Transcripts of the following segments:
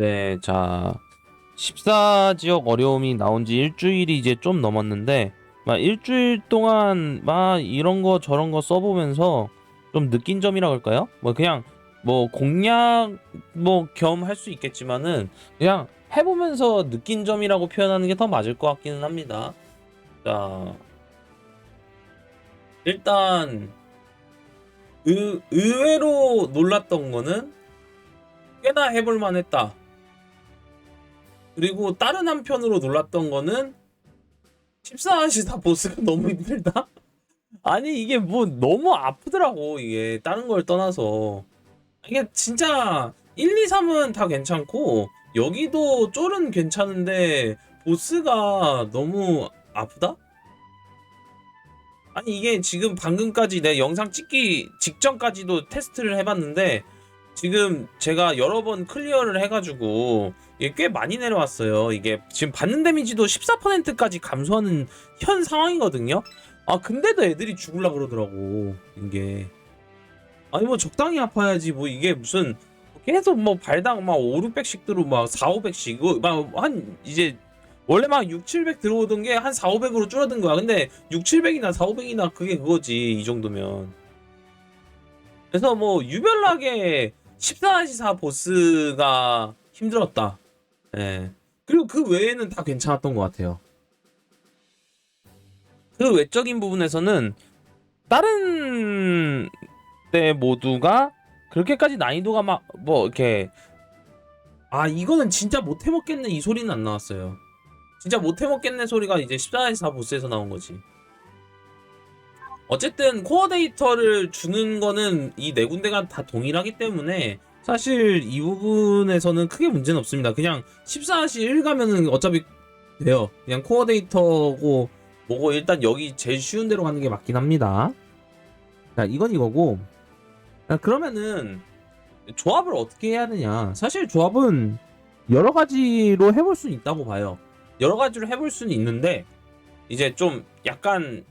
네, 자 14지역 어려움이 나온 지 일주일이 이제 좀 넘었는데 막 일주일 동안 막 이런 거 저런 거 써보면서 좀 느낀 점이라 그럴까요? 뭐 그냥 뭐 공략 뭐 겸 할 수 있겠지만은 그냥 해보면서 느낀 점이라고 표현하는 게 더 맞을 것 같기는 합니다. 자 일단 의, 의외로 놀랐던 거는 꽤나 해볼 만 했다. 그리고 다른 한편으로 놀랐던 거는 14한시 다 보스가 너무 힘들다? 아니 이게 뭐 너무 아프더라고 이게 다른 걸 떠나서 이게 진짜 1, 2, 3은 다 괜찮고 여기도 쫄은 괜찮은데 보스가 너무 아프다? 아니 이게 지금 방금까지 내 영상 찍기 직전까지도 테스트를 해봤는데 지금 제가 여러 번 클리어를 해가지고 이게 꽤 많이 내려왔어요. 이게 지금 받는 데미지도 14%까지 감소하는 현 상황이거든요. 아 근데도 애들이 죽을라 그러더라고 이게. 아니 뭐 적당히 아파야지 뭐 이게 무슨 계속 뭐 발당 막 5, 600씩 들어 막 4, 500씩 이거 막한 이제 원래 막 6, 700 들어오던 게 한 4, 500으로 줄어든 거야. 근데 6, 700이나 4, 500이나 그게 그거지 이 정도면. 그래서 뭐 유별나게 14시사 보스가 힘들었다. 예. 그리고 그 외에는 다 괜찮았던 것 같아요. 그 외적인 부분에서는 다른 때 모두가 그렇게까지 난이도가 막 뭐 이렇게 아 이거는 진짜 못 해먹겠네 이 소리는 안 나왔어요. 진짜 못 해먹겠네 소리가 이제 14시사 보스에서 나온 거지. 어쨌든 코어 데이터를 주는 거는 이 네 군데가 다 동일하기 때문에 사실 이 부분에서는 크게 문제는 없습니다. 그냥 14시 1 가면은 어차피 돼요. 그냥 코어 데이터고 뭐고 일단 여기 제일 쉬운 데로 가는 게 맞긴 합니다. 자, 이건 이거고. 자, 그러면은 조합을 어떻게 해야 되냐? 사실 조합은 여러 가지로 해볼 수는 있다고 봐요. 여러 가지로 해볼 수는 있는데 이제 좀 약간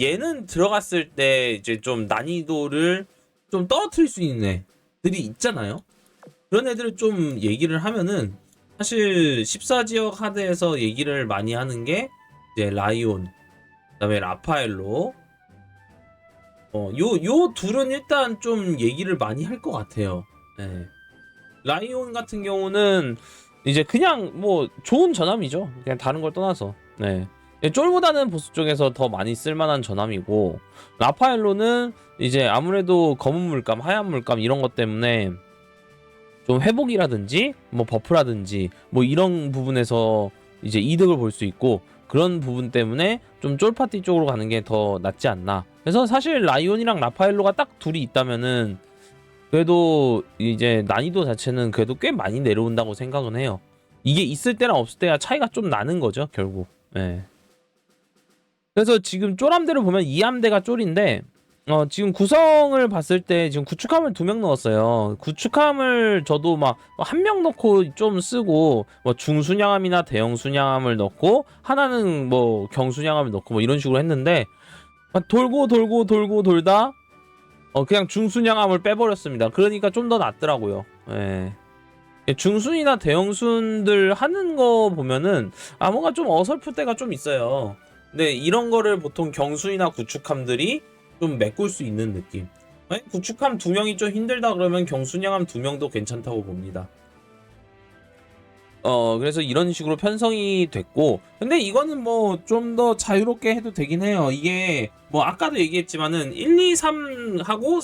얘는 들어갔을 때 이제 좀 난이도를 좀 떨어뜨릴 수 있는 애들이 있잖아요. 그런 애들을 좀 얘기를 하면은 사실 14지역 하드에서 얘기를 많이 하는 게 이제 라이온, 그다음에 라파엘로. 어, 요, 요 둘은 일단 좀 얘기를 많이 할 것 같아요. 네. 라이온 같은 경우는 이제 그냥 뭐 좋은 전함이죠. 그냥 다른 걸 떠나서. 네. 쫄보다는 보스 쪽에서 더 많이 쓸만한 전함이고 라파엘로는 이제 아무래도 검은 물감, 하얀 물감 이런 것 때문에 좀 회복이라든지 뭐 버프라든지 뭐 이런 부분에서 이제 이득을 볼 수 있고 그런 부분 때문에 좀 쫄파티 쪽으로 가는 게 더 낫지 않나. 그래서 사실 라이온이랑 라파엘로가 딱 둘이 있다면은 그래도 이제 난이도 자체는 그래도 꽤 많이 내려온다고 생각은 해요. 이게 있을 때랑 없을 때가 차이가 좀 나는 거죠, 결국. 예. 그래서 지금 쫄함대를 보면 이 함대가 쫄인데 어 지금 구성을 봤을 때 지금 구축함을 두 명 넣었어요. 구축함을 저도 막 한 명 넣고 좀 쓰고 뭐 중순양함이나 대형 순양함을 넣고 하나는 뭐 경순양함을 넣고 뭐 이런 식으로 했는데 막 돌고 돌고 돌고 돌다 어 그냥 중순양함을 빼버렸습니다. 그러니까 좀 더 낫더라고요. 예. 중순이나 대형순들 하는 거 보면은 아 뭔가 좀 어설플 때가 좀 있어요. 근데 이런 거를 보통 경순이나 구축함들이 좀 메꿀 수 있는 느낌. 아니, 구축함 두 명이 좀 힘들다 그러면 경순양함 두 명도 괜찮다고 봅니다. 어, 그래서 이런 식으로 편성이 됐고, 근데 이거는 뭐 좀 더 자유롭게 해도 되긴 해요. 이게 뭐 아까도 얘기했지만은 1, 2, 3하고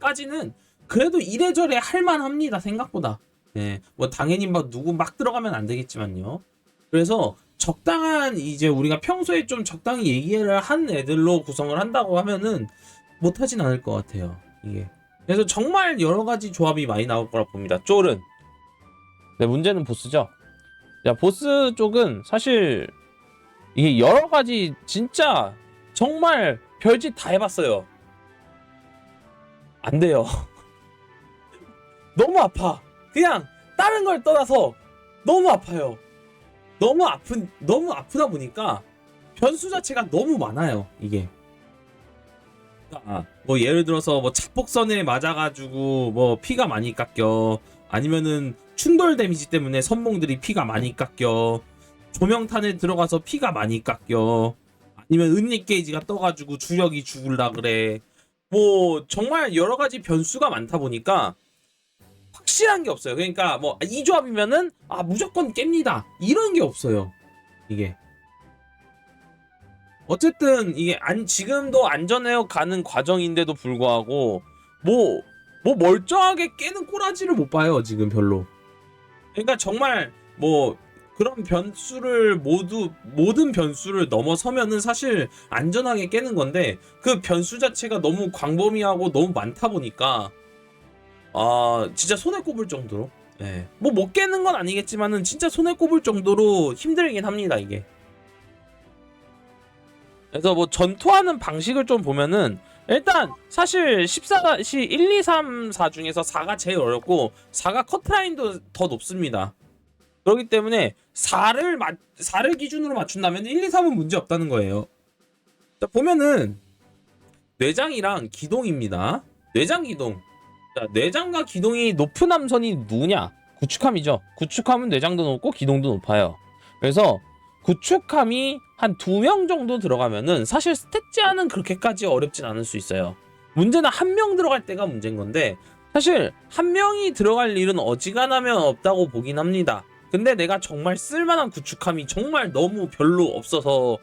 4쫄까지는 그래도 이래저래 할만합니다. 생각보다. 네, 뭐 당연히 막 누구 막 들어가면 안 되겠지만요. 그래서 적당한 이제 우리가 평소에 좀 적당히 얘기를 한 애들로 구성을 한다고 하면은 못하진 않을 것 같아요. 이게. 그래서 정말 여러 가지 조합이 많이 나올 거라 봅니다. 쫄은. 네, 문제는 보스죠. 자, 보스 쪽은 사실 이게 여러 가지 진짜 정말 별짓 다 해봤어요. 안 돼요. 너무 아파. 그냥 다른 걸 떠나서 너무 아파요. 너무 아픈 너무 아프다 보니까 변수 자체가 너무 많아요 이게. 아, 뭐 예를 들어서 뭐 착복선에 맞아가지고 뭐 피가 많이 깎여 아니면은 충돌 데미지 때문에 선봉들이 피가 많이 깎여 조명탄에 들어가서 피가 많이 깎여 아니면 은닉 게이지가 떠가지고 주력이 죽을라 그래. 뭐 정말 여러 가지 변수가 많다 보니까 확실한 게 없어요. 그러니까 뭐 이 조합이면은 아 무조건 깹니다. 이런 게 없어요. 이게. 어쨌든 이게 안 지금도 안전해요 가는 과정인데도 불구하고 뭐뭐 멀쩡하게 깨는 꼬라지를 못 봐요 지금 별로. 그러니까 정말 뭐 그런 변수를 모두 모든 변수를 넘어서면은 사실 안전하게 깨는 건데 그 변수 자체가 너무 광범위하고 너무 많다 보니까 아 진짜 손에 꼽을 정도로 예. 뭐못 깨는 건 아니겠지만은 진짜 손에 꼽을 정도로 힘들긴 합니다 이게 그래서 뭐 전투하는 방식을 좀 보면은 일단 사실 14시 1, 2, 3, 4 중에서 4가 제일 어렵고 4가 커트라인도 더 높습니다. 그렇기 때문에 4를 맞 4를 기준으로 맞춘다면 1, 2, 3은 문제 없다는 거예요. 자, 보면은 뇌장이랑 기동입니다. 뇌장 기동. 자, 뇌장과 기동이 높은 함선이 누구냐? 구축함이죠. 구축함은 뇌장도 높고 기동도 높아요. 그래서 구축함이 한 두 명 정도 들어가면은 사실 스탯 제한은 그렇게까지 어렵진 않을 수 있어요. 문제는 한 명 들어갈 때가 문제인 건데 사실 한 명이 들어갈 일은 어지간하면 없다고 보긴 합니다. 근데 내가 정말 쓸만한 구축함이 정말 너무 별로 없어서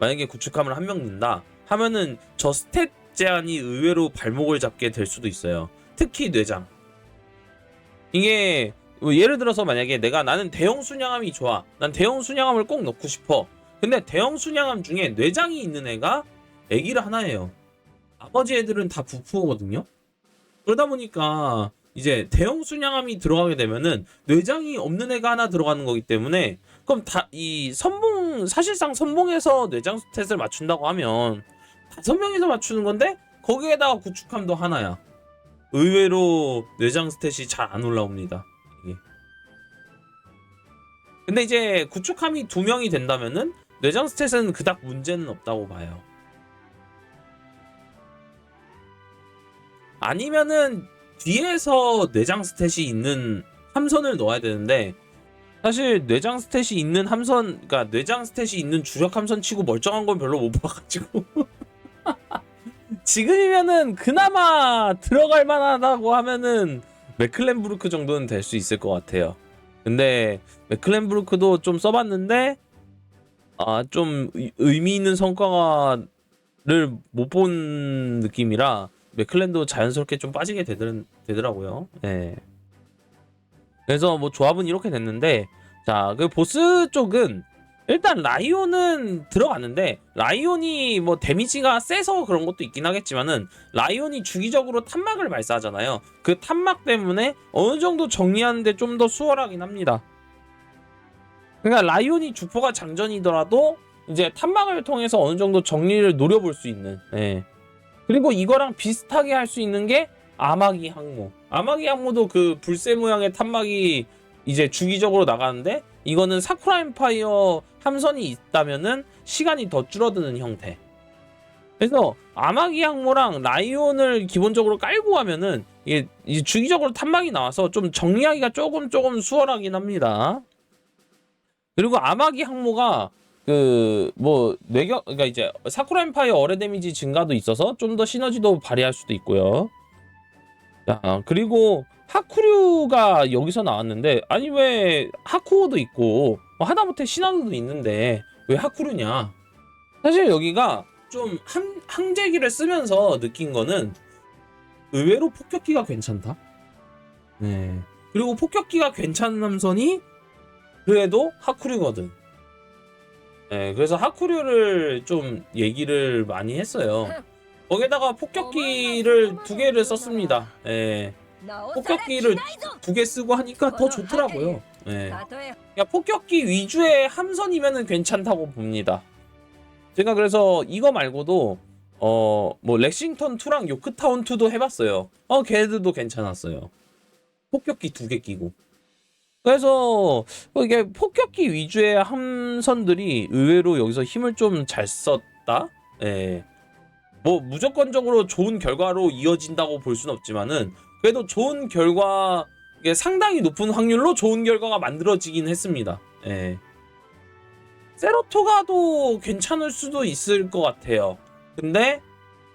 만약에 구축함을 한 명 넣는다 하면은 저 스탯 제한이 의외로 발목을 잡게 될 수도 있어요. 특히 뇌장. 이게 뭐 예를 들어서 만약에 내가 나는 대형 순양함이 좋아. 난 대형 순양함을 꼭 넣고 싶어. 근데 대형 순양함 중에 뇌장이 있는 애가 애기를 하나예요. 나머지 애들은 다 부푸거든요. 그러다 보니까 이제 대형 순양함이 들어가게 되면은 뇌장이 없는 애가 하나 들어가는 거기 때문에 그럼 다 이 선봉 사실상 선봉에서 뇌장 스탯을 맞춘다고 하면 다섯 명이서 맞추는 건데 거기에다가 구축함도 하나야. 의외로 뇌장 스탯이 잘 안 올라옵니다. 이게. 근데 이제 구축함이 두 명이 된다면은 뇌장 스탯은 그닥 문제는 없다고 봐요. 아니면은 뒤에서 뇌장 스탯이 있는 함선을 넣어야 되는데 사실 뇌장 스탯이 있는 함선, 그러니까 뇌장 스탯이 있는 주력 함선 치고 멀쩡한 건 별로 못 봐가지고 지금이면은 그나마 들어갈 만하다고 하면은 맥클렌부르크 정도는 될 수 있을 것 같아요. 근데 맥클렌부르크도 좀 써봤는데 아 좀 의미 있는 성과를 못 본 느낌이라 맥클렌도 자연스럽게 좀 빠지게 되더, 되더라고요. 예. 그래서 뭐 조합은 이렇게 됐는데 자 그 보스 쪽은 일단 라이온은 들어갔는데 라이온이 뭐 데미지가 세서 그런 것도 있긴 하겠지만은 라이온이 주기적으로 탄막을 발사하잖아요. 그 탄막 때문에 어느 정도 정리하는데 좀 더 수월하긴 합니다. 그러니까 라이온이 주포가 장전이더라도 이제 탄막을 통해서 어느 정도 정리를 노려볼 수 있는. 예. 그리고 이거랑 비슷하게 할 수 있는 게 아마기 항모. 아마기 항모도 그 불새 모양의 탄막이 이제 주기적으로 나가는데 이거는 사쿠라 엠파이어 함선이 있다면은 시간이 더 줄어드는 형태. 그래서 아마기 항모랑 라이온을 기본적으로 깔고 하면은 이게 주기적으로 탄막이 나와서 좀 정리하기가 조금 조금 수월하긴 합니다. 그리고 아마기 항모가 그 뭐 뇌격 그러니까 이제 사쿠라 엠파이어 어뢰 데미지 증가도 있어서 좀 더 시너지도 발휘할 수도 있고요. 자 그리고 하쿠류가 여기서 나왔는데 아니 왜 하쿠오도 있고 뭐 하다못해 시나드도 있는데 왜 하쿠류냐? 사실 여기가 좀 함, 항제기를 쓰면서 느낀 거는 의외로 폭격기가 괜찮다. 네. 그리고 폭격기가 괜찮은 함선이 그래도 하쿠류거든. 네, 그래서 하쿠류를 좀 얘기를 많이 했어요. 거기다가 폭격기를 두 개를 썼습니다. 예. 폭격기를 두 개 쓰고 하니까 더 좋더라고요. 예. 네. 그러니까 폭격기 위주의 함선이면은 괜찮다고 봅니다. 제가 그래서 이거 말고도 어 뭐 렉싱턴 2랑 요크타운 2도 해봤어요. 어 걔들도 괜찮았어요. 폭격기 두 개 끼고. 그래서 뭐 이게 폭격기 위주의 함선들이 의외로 여기서 힘을 좀 잘 썼다. 예. 뭐 무조건적으로 좋은 결과로 이어진다고 볼 수는 없지만은 그래도 좋은 결과 상당히 높은 확률로 좋은 결과가 만들어지긴 했습니다. 예. 세로토가도 괜찮을 수도 있을 것 같아요. 근데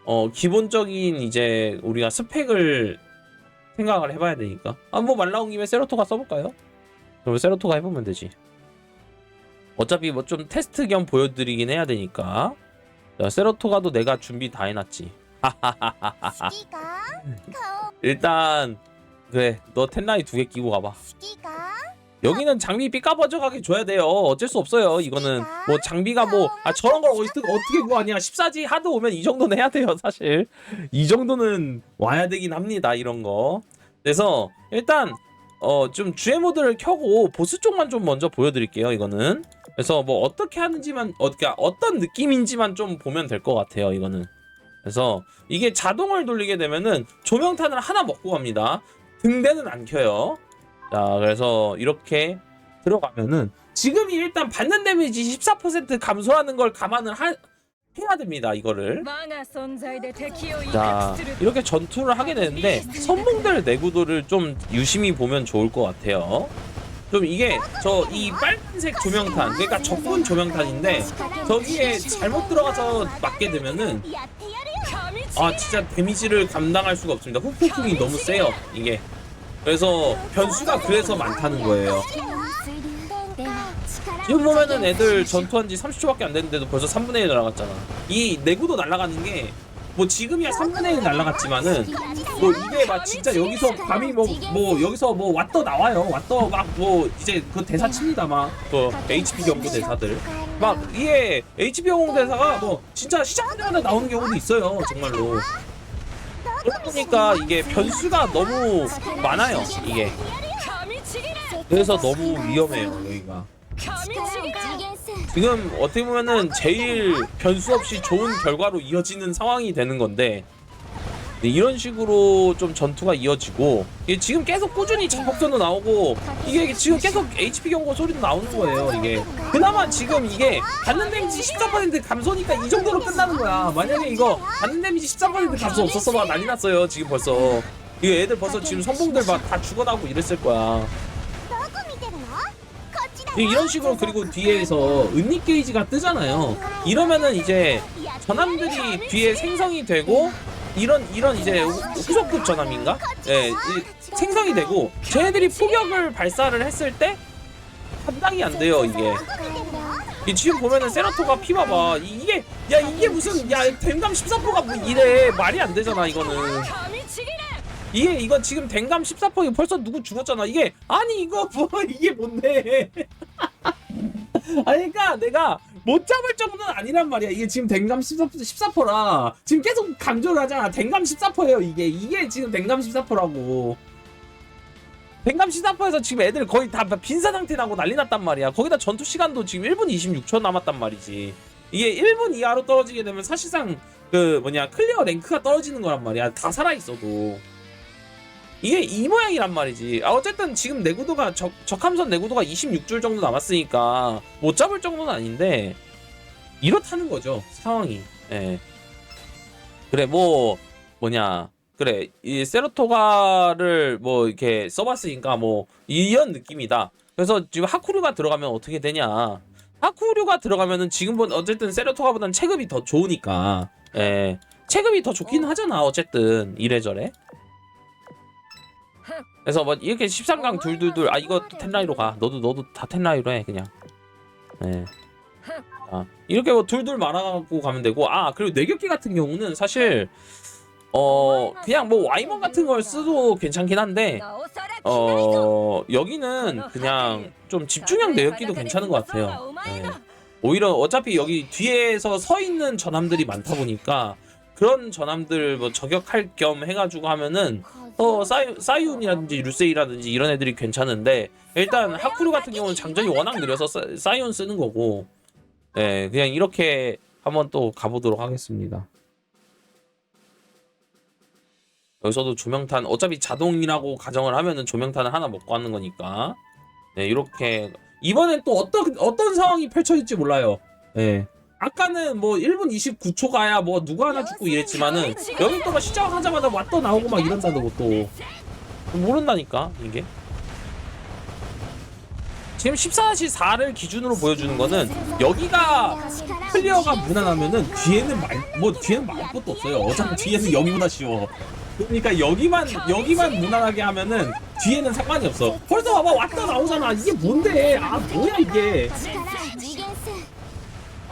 어, 기본적인 이제 우리가 스펙을 생각을 해봐야 되니까. 아, 뭐 말 나온 김에 세로토가 써볼까요? 그럼 세로토가 해보면 되지. 어차피 뭐 좀 테스트 겸 보여드리긴 해야 되니까. 자, 세로토가도 내가 준비 다 해놨지. 하하하하하. 일단 그래 너 텐라이 두 개 끼고 가봐. 여기는 장비 삐까버져가게 줘야 돼요. 어쩔 수 없어요 이거는. 뭐 장비가 뭐 아 저런 걸 어떻게 어떻게 구하냐. 14지 하드 오면 이 정도는 해야 돼요 사실. 이 정도는 와야 되긴 합니다 이런 거. 그래서 일단 어 좀 주의 모드를 켜고 보스 쪽만 좀 먼저 보여드릴게요 이거는. 그래서 뭐 어떻게 하는지만 어떻게 어떤 느낌인지만 좀 보면 될 것 같아요 이거는. 그래서 이게 자동을 돌리게 되면은 조명탄을 하나 먹고 갑니다. 등대는 안 켜요. 자, 그래서 이렇게 들어가면은 지금이 일단 받는 데미지 14% 감소하는 걸 감안을 하, 해야 됩니다 이거를 자 이렇게 전투를 하게 되는데 선봉들 내구도를 좀 유심히 보면 좋을 것 같아요 그럼 이게 저 이 빨간색 조명탄 그러니까 적군 조명탄인데 저기에 잘못 들어가서 맞게 되면은 아 진짜 데미지를 감당할 수가 없습니다. 후폭풍이 너무 세요 이게. 그래서 변수가 그래서 많다는 거예요. 지금 보면은 애들 전투한 지 30초밖에 안 됐는데도 벌써 3분의 1 날아갔잖아. 이 내구도 날아가는 게 뭐 지금이야 3분의 1 날라갔지만은 뭐 이게 막 진짜 여기서 감히 뭐, 뭐 여기서 뭐 왓더 나와요. 왔더 막 뭐 이제 그 대사 칩니다 막그 HP 경고 대사들. 막 이게 HP 경고 대사가 뭐 진짜 시작하자마자 나오는 경우도 있어요 정말로. 그러니까 이게 변수가 너무 많아요 이게. 그래서 너무 위험해요 여기가. 지금 어떻게 보면은 제일 변수 없이 좋은 결과로 이어지는 상황이 되는 건데 네, 이런 식으로 좀 전투가 이어지고 이게 지금 계속 꾸준히 자폭전도 나오고 이게 지금 계속 HP 경고 소리도 나오는 거예요 이게. 그나마 지금 이게 받는 데미지 14% 감소니까 이 정도로 끝나는 거야. 만약에 이거 받는 데미지 13% 감소 없었어 봐 난리 났어요 지금 벌써. 이 애들 벌써 지금 선봉들 막 다 죽어나고 이랬을 거야. 이런 식으로 그리고 뒤에서 은닉 게이지가 뜨잖아요. 이러면은 이제 전함들이 뒤에 생성이 되고 이런 이런 이제 후속급 전함인가? 예, 이- 생성이 되고 쟤네들이 폭격을 발사를 했을 때 감당이 안 돼요 이게. 이 지금 보면은 세라토가 피 봐봐 이게 야 이게 무슨 야 댐감 14포가 뭐 이래 말이 안 되잖아 이거는 이게 이거 지금 댕감 14%이 벌써 누구 죽었잖아. 이게 아니 이거 뭐 이게 뭔데? 아니 그러니까 내가 못 잡을 정도는 아니란 말이야. 이게 지금 댕감 14% 14%라 지금 계속 강조를 하잖아. 댕감 14%예요. 이게 이게 지금 댕감 14%라고. 댕감 14%에서 지금 애들 거의 다 빈사 상태 나고 난리 났단 말이야. 거기다 전투 시간도 지금 1분 26초 남았단 말이지. 이게 1분 이하로 떨어지게 되면 사실상 그 뭐냐 클리어 랭크가 떨어지는 거란 말이야. 다 살아 있어도. 이게 이 모양이란 말이지. 아 어쨌든 지금 내구도가 적, 적함선 내구도가 26줄 정도 남았으니까 못 잡을 정도는 아닌데 이렇다는 거죠 상황이. 예. 그래 뭐 뭐냐 그래 이 세로토가를 뭐 이렇게 써봤으니까 뭐 이런 느낌이다. 그래서 지금 하쿠류가 들어가면 어떻게 되냐? 하쿠류가 들어가면은 지금 본 어쨌든 세로토가보다는 체급이 더 좋으니까. 예. 체급이 더 좋긴 하잖아 어쨌든 이래저래. 그래서 막 이렇게 13강 둘둘둘 아 이것도 텐라이로 가 너도 너도 다 텐라이로 해 그냥 네. 아, 이렇게 뭐 둘둘 말아갖고 가면 되고 아 그리고 내격기 같은 경우는 사실 어 그냥 뭐 와이먼 같은 걸 쓰도 괜찮긴 한데 어 여기는 그냥 좀 집중형 내역기도 괜찮은 것 같아요 네. 오히려 어차피 여기 뒤에서 서 있는 전함들이 많다 보니까 그런 전함들 뭐 저격할 겸 해가지고 하면은 어 사이, 사이온이라든지 루세이라든지 이런 애들이 괜찮은데 일단 하쿠르 같은 경우는 장전이 워낙 느려서 사, 사이온 쓰는 거고. 예 그냥 이렇게 한번 또 가보도록 하겠습니다. 여기서도 조명탄 어차피 자동이라고 가정을 하면은 조명탄을 하나 먹고 하는 거니까. 네 이렇게. 이번엔 또 어떤 어떤 상황이 펼쳐질지 몰라요. 예 아까는 뭐 1분 29초가야 뭐 누가 하나 죽고 이랬지만은 여기또가 시작하자마자 왔다 나오고 막 이런다는 것도 모른다니까 이게. 지금 14시 4를 기준으로 보여주는 거는 여기가 클리어가 무난하면은 뒤에는 말, 뭐 뒤에는 말 것도 없어요. 어차피 뒤에는 여기보다 쉬워. 그러니까 여기만 여기만 무난하게 하면은 뒤에는 상관이 없어. 벌써 봐봐 왔다 나오잖아. 이게 뭔데? 아 뭐야 이게?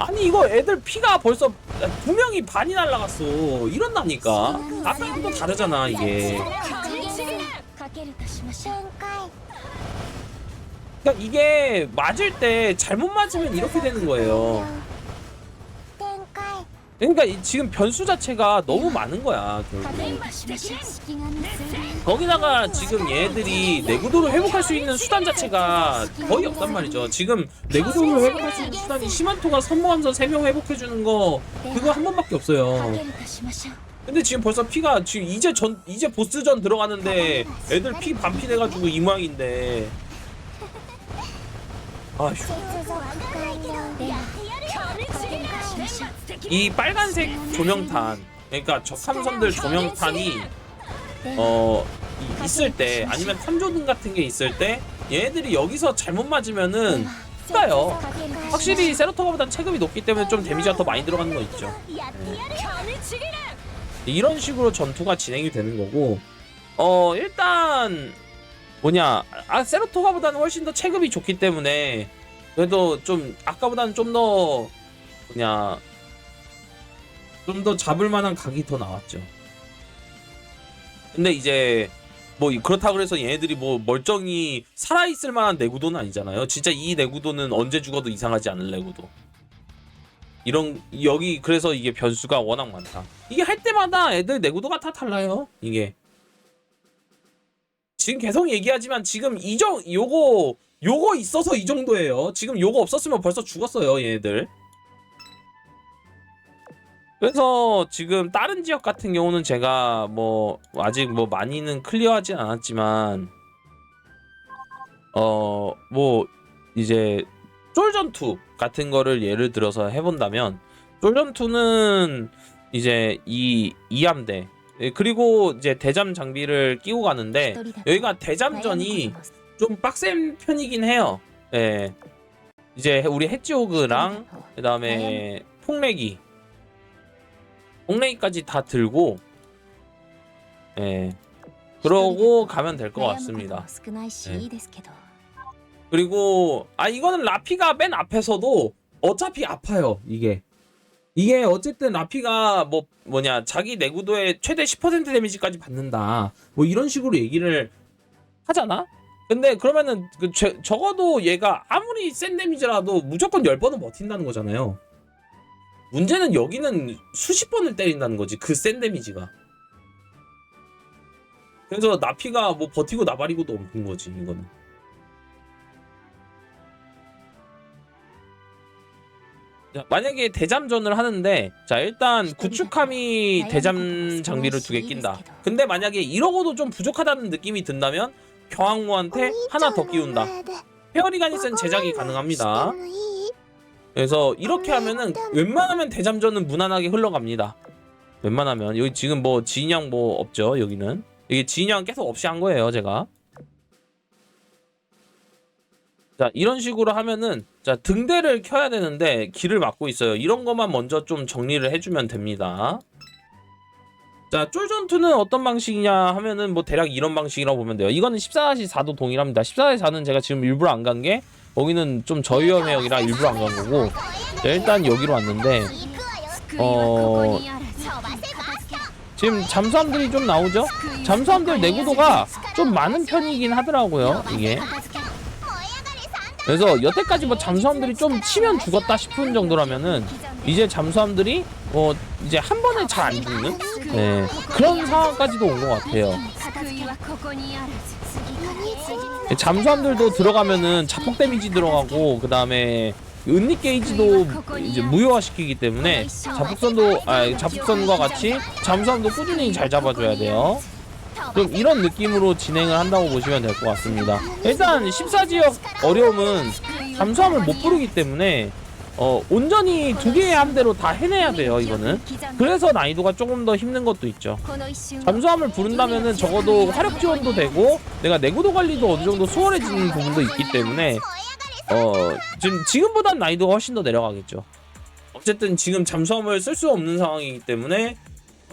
아니 이거 애들 피가 벌써 두 명이 반이 날라갔어 이런다니까 아까랑 또 다르잖아 이게 次元数かけるとしましょう展開 그러니까 이게 맞을 때 잘못 맞으면 이렇게 되는 거예요 展開 그러니까 지금 변수 자체가 너무 많은 거야 결국. 거기다가 지금 얘들이 내구도를 회복할 수 있는 수단 자체가 거의 없단 말이죠. 지금 내구도를 회복할 수 있는 수단이 시만토가 선모함선 3명 회복해주는 거 그거 한 번밖에 없어요. 근데 지금 벌써 피가 지금 이제 전 이제 보스전 들어가는데 애들 피 반피 돼가지고 이 모양인데 아휴 이 빨간색 조명탄 그러니까 적삼선들 조명탄이 어 있을 때 아니면 탐조등 같은 게 있을 때 얘네들이 여기서 잘못 맞으면은 가요. 확실히 세로토가보다 체급이 높기 때문에 좀 데미지가 더 많이 들어가는 거 있죠. 네, 이런 식으로 전투가 진행이 되는 거고 어 일단 뭐냐 아 세로토가보다는 훨씬 더 체급이 좋기 때문에 그래도 좀 아까보다는 좀 더 뭐냐 좀 더 잡을 만한 각이 더 나왔죠. 근데 이제 뭐 그렇다 그래서 얘네들이 뭐 멀쩡히 살아 있을 만한 내구도는 아니잖아요. 진짜 이 내구도는 언제 죽어도 이상하지 않을 내구도. 이런 여기 그래서 이게 변수가 워낙 많다. 이게 할 때마다 애들 내구도가 다 달라요. 이게 지금 계속 얘기하지만 지금 이정 요거 요거 있어서 이 정도예요. 지금 요거 없었으면 벌써 죽었어요, 얘네들. 그래서 지금 다른 지역 같은 경우는 제가 뭐 아직 뭐 많이는 클리어하진 않았지만 어 뭐 이제 쫄전투 같은 거를 예를 들어서 해본다면 쫄전투는 이제 이 이함대 예, 그리고 이제 대잠 장비를 끼고 가는데 여기가 대잠전이 좀 빡센 편이긴 해요. 예. 이제 우리 해지오그랑 그다음에 폭래기 꽁레이까지 다 들고 예. 그러고 가면 될 것 같습니다. 예. 그리고 아 이거는 라피가 맨 앞에서도 어차피 아파요 이게. 이게 어쨌든 라피가 뭐 뭐냐 자기 내구도의 최대 10% 데미지까지 받는다. 뭐 이런 식으로 얘기를 하잖아? 근데 그러면은 그, 제, 적어도 얘가 아무리 센 데미지라도 무조건 10번은 버틴다는 거잖아요. 문제는 여기는 수십 번을 때린다는 거지 그 센 데미지가. 그래서 나피가 뭐 버티고 나발이고도 없는 거지 이거는. 자, 만약에 대잠전을 하는데 자 일단 구축함이 대잠 장비를 두 개 낀다. 근데 만약에 이러고도 좀 부족하다는 느낌이 든다면 경항무한테 하나 더 끼운다. 페어리간이 센 제작이 가능합니다 그래서 이렇게 하면은 웬만하면 대잠전은 무난하게 흘러갑니다. 웬만하면. 여기 지금 뭐 진영 뭐 없죠 여기는? 이게 진영 계속 없이 한 거예요 제가. 자 이런 식으로 하면은 자 등대를 켜야 되는데 길을 막고 있어요. 이런 것만 먼저 좀 정리를 해주면 됩니다. 자 쫄전투는 어떤 방식이냐 하면은 뭐 대략 이런 방식이라고 보면 돼요. 이거는 14-4도 동일합니다. 14-4는 제가 지금 일부러 안 간 게 거기는 좀 저위험 해역이라 일부러 안 간 거고. 자, 일단 여기로 왔는데 어 지금 잠수함들이 좀 나오죠? 잠수함들 내구도가 좀 많은 편이긴 하더라고요 이게. 그래서 여태까지 뭐 잠수함들이 좀 치면 죽었다 싶은 정도라면은 이제 잠수함들이 어 이제 한 번에 잘 안 죽는? 네, 그런 상황까지도 온 것 같아요. 잠수함들도 들어가면은 자폭 데미지 들어가고 그 다음에 은닉 게이지도 이제 무효화시키기 때문에 자폭선도 아 자폭선과 같이 잠수함도 꾸준히 잘 잡아줘야 돼요. 좀 이런 느낌으로 진행을 한다고 보시면 될 것 같습니다. 일단 14지역 어려움은 잠수함을 못 부르기 때문에 어 온전히 두 개의 함대로 다 해내야 돼요 이거는. 그래서 난이도가 조금 더 힘든 것도 있죠. 잠수함을 부른다면은 적어도 화력 지원도 되고 내가 내구도 관리도 어느 정도 수월해지는 부분도 있기 때문에 어 지금 지금보단 난이도가 훨씬 더 내려가겠죠. 어쨌든 지금 잠수함을 쓸 수 없는 상황이기 때문에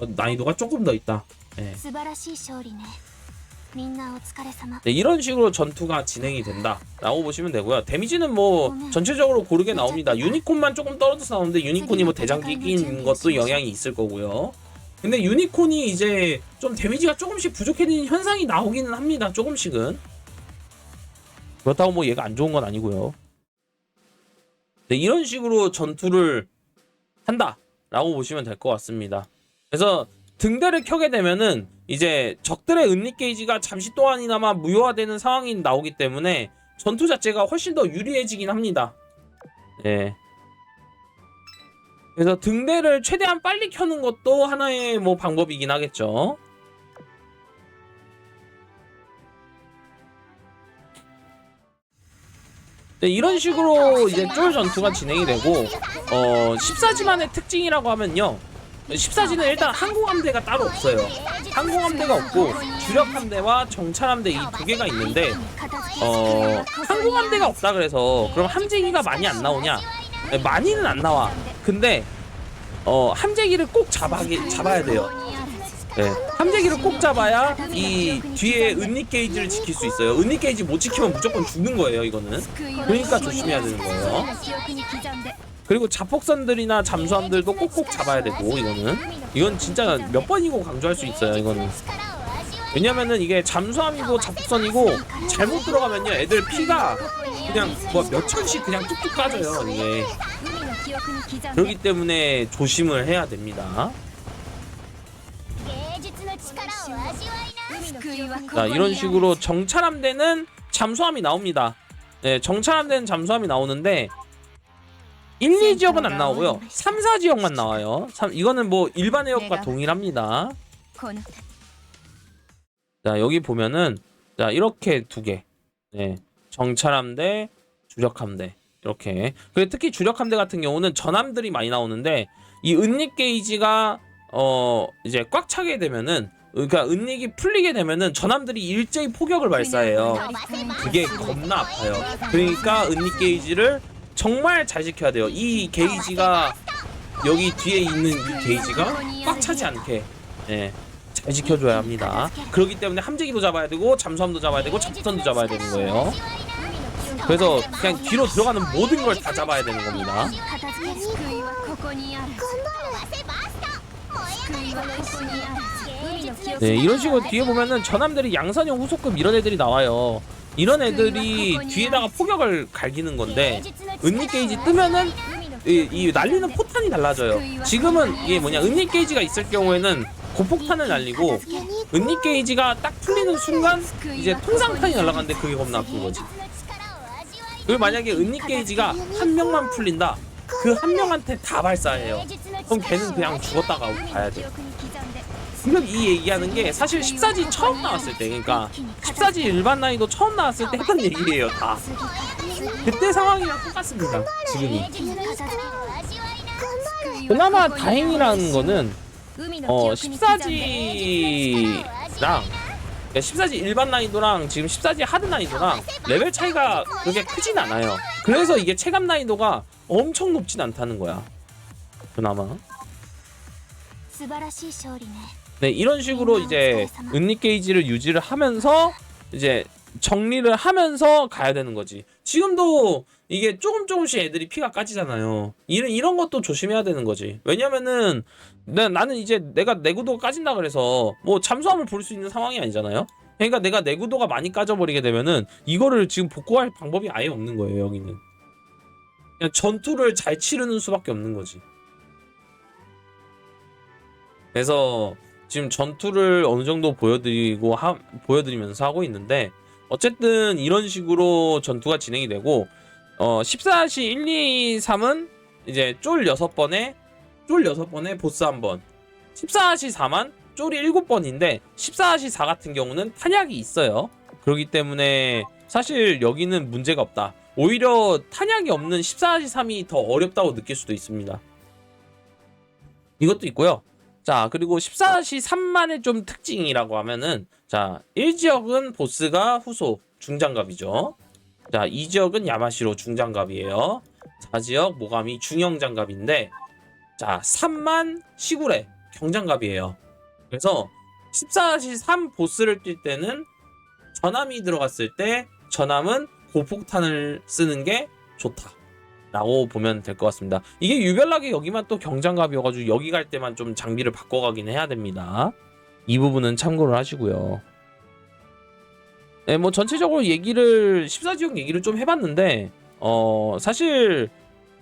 어, 난이도가 조금 더 있다. 네. 네, 이런 식으로 전투가 진행이 된다라고 보시면 되고요. 데미지는 뭐 전체적으로 고르게 나옵니다. 유니콘만 조금 떨어져서 나오는데 유니콘이 뭐 대장기인 것도 영향이 있을 거고요. 근데 유니콘이 이제 좀 데미지가 조금씩 부족해지는 현상이 나오기는 합니다. 조금씩은. 그렇다고 뭐 얘가 안 좋은 건 아니고요. 네, 이런 식으로 전투를 한다라고 보시면 될 것 같습니다. 그래서 등대를 켜게 되면은 이제 적들의 은닉 게이지가 잠시 동안이나마 무효화되는 상황이 나오기 때문에 전투 자체가 훨씬 더 유리해지긴 합니다. 네. 그래서 등대를 최대한 빨리 켜는 것도 하나의 뭐 방법이긴 하겠죠. 네, 이런 식으로 이제 쫄 전투가 진행이 되고 어 14지만의 특징이라고 하면요 14지는 일단 항공함대가 따로 없어요. 항공함대가 없고 주력함대와 정찰함대 이 두 개가 있는데 어 항공함대가 없다 그래서 그럼 함재기가 많이 안 나오냐? 네, 많이는 안 나와. 근데 어 함재기를 꼭 잡아, 잡아야 돼요. 네. 함재기를 꼭 잡아야 이 뒤에 은닉 게이지를 지킬 수 있어요. 은닉 게이지 못 지키면 무조건 죽는 거예요 이거는. 그러니까 조심해야 되는 거예요. 그리고 자폭선들이나 잠수함들도 꼭꼭 잡아야 되고 이거는. 이건 진짜 몇 번이고 강조할 수 있어요 이거는. 왜냐면은 이게 잠수함이고 자폭선이고 잘못 들어가면요 애들 피가 그냥 뭐 몇천씩 그냥 뚝뚝 빠져요 이게. 그렇기 때문에 조심을 해야 됩니다. 자 이런 식으로 정찰함대는 잠수함이 나옵니다. 네, 정찰함대는 잠수함이 나오는데 1, 2지역은 안 나오고요. 3, 4지역만 나와요. 삼- 이거는 뭐 일반 해역과 동일합니다. 자 여기 보면은 자 이렇게 두 개. 네, 정찰함대 주력함대. 이렇게. 그리고 특히 주력함대 같은 경우는 전함들이 많이 나오는데 이 은닉 게이지가 어 이제 꽉 차게 되면은 그러니까 은닉이 풀리게 되면은 전함들이 일제히 포격을 발사해요. 그게 겁나 아파요. 그러니까 은닉 게이지를 정말 잘 지켜야 돼요. 이 게이지가 여기 뒤에 있는 이 게이지가 꽉 차지 않게 네, 잘 지켜줘야 합니다. 그렇기 때문에 함재기도 잡아야 되고 잠수함도 잡아야 되고 잡선도 잡아야 되는 거예요. 그래서 그냥 뒤로 들어가는 모든 걸 다 잡아야 되는 겁니다. 네, 이런 식으로 뒤에 보면은 전함들이 양산형 후속급 이런 애들이 나와요. 이런 애들이 뒤에다가 포격을 갈기는 건데 은닉 게이지 뜨면은 이, 이 날리는 포탄이 달라져요. 지금은 이게 뭐냐 은닉 게이지가 있을 경우에는 고폭탄을 날리고 은닉 게이지가 딱 풀리는 순간 이제 통상탄이 날아가는데 그게 겁나 아픈 거지. 그리고 만약에 은닉 게이지가 한 명만 풀린다. 그 한 명한테 다 발사해요. 그럼 걔는 그냥 죽었다가 가야 돼. 지금 이 얘기하는 게 사실 14지 처음 나왔을 때, 그러니까 14지 일반 난이도 처음 나왔을 때 했던 얘기예요, 다. 그때 상황이랑 똑같습니다, 지금이. 그나마 다행이라는 거는 어 14지랑 그러니까 14지 일반 난이도랑 지금 14지 하드 난이도랑 레벨 차이가 그렇게 크진 않아요. 그래서 이게 체감 난이도가 엄청 높진 않다는 거야. 그나마. 素晴らしい勝利ね 네, 이런 식으로 이제 은닉 게이지를 유지를 하면서 이제 정리를 하면서 가야 되는 거지. 지금도 이게 조금 조금씩 애들이 피가 까지잖아요. 이런 이런 것도 조심해야 되는 거지. 왜냐면은 나, 나는 이제 내가 내구도가 까진다 그래서 뭐 잠수함을 부를 수 있는 상황이 아니잖아요. 그러니까 내가 내구도가 많이 까져버리게 되면은 이거를 지금 복구할 방법이 아예 없는 거예요. 여기는 그냥 전투를 잘 치르는 수밖에 없는 거지. 그래서 지금 전투를 어느 정도 보여드리고 하, 보여드리면서 하고 있는데 어쨌든 이런 식으로 전투가 진행이 되고 어 14시 1, 2, 3은 이제 쫄 6번에 쫄 6번에 보스 한번 14시 4만 쫄이 7번인데 14시 4 같은 경우는 탄약이 있어요 그렇기 때문에 사실 여기는 문제가 없다 오히려 탄약이 없는 14시 3이 더 어렵다고 느낄 수도 있습니다. 이것도 있고요. 자, 그리고 14시 3만의 좀 특징이라고 하면은 자, 1지역은 보스가 후소 중장갑이죠. 자, 2지역은 야마시로 중장갑이에요. 4지역 모가미 중형장갑인데 자, 3만 시구레 경장갑이에요. 그래서 14시 3 보스를 뛸 때는 전함이 들어갔을 때 전함은 고폭탄을 쓰는 게 좋다. 라고 보면 될 것 같습니다. 이게 유별나게 여기만 또 경장갑이어가지고 여기 갈 때만 좀 장비를 바꿔가긴 해야 됩니다. 이 부분은 참고를 하시고요. 네, 뭐 전체적으로 얘기를 14지역 얘기를 좀 해봤는데 어 사실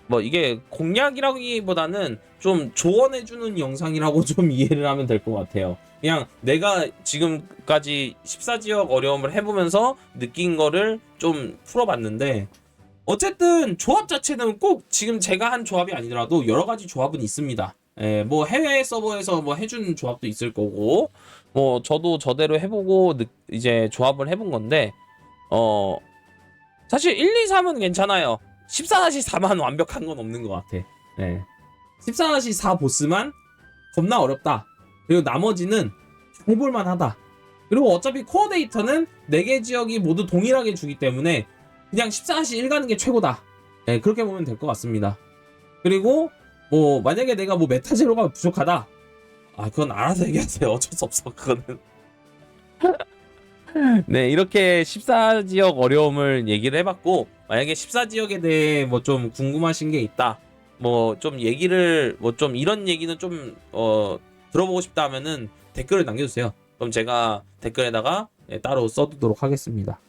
뭐 이게 공략이라기보다는 좀 조언해주는 영상이라고 좀 이해를 하면 될 것 같아요. 그냥 내가 지금까지 14지역 어려움을 해보면서 느낀 거를 좀 풀어봤는데 어쨌든 조합 자체는 꼭 지금 제가 한 조합이 아니더라도 여러 가지 조합은 있습니다. 예, 뭐 해외 서버에서 뭐 해준 조합도 있을 거고, 뭐 저도 저대로 해보고 느- 이제 조합을 해본 건데, 어 사실 1, 2, 3은 괜찮아요. 14-4만 4만 완벽한 건 없는 것 같아. 예. 14-4 4 보스만 겁나 어렵다. 그리고 나머지는 해볼만 하다. 그리고 어차피 코어 데이터는 4개 지역이 모두 동일하게 주기 때문에 그냥 14시 1 가는 게 최고다. 네, 그렇게 보면 될 것 같습니다. 그리고 뭐 만약에 내가 뭐 메타제로가 부족하다. 아 그건 알아서 얘기하세요. 어쩔 수 없어 그거는. 네 이렇게 14지역 어려움을 얘기를 해봤고 만약에 14지역에 대해 뭐 좀 궁금하신 게 있다. 뭐 좀 얘기를 뭐 좀 이런 얘기는 좀 어 들어보고 싶다 하면은 댓글을 남겨주세요. 그럼 제가 댓글에다가 예, 따로 써두도록 하겠습니다.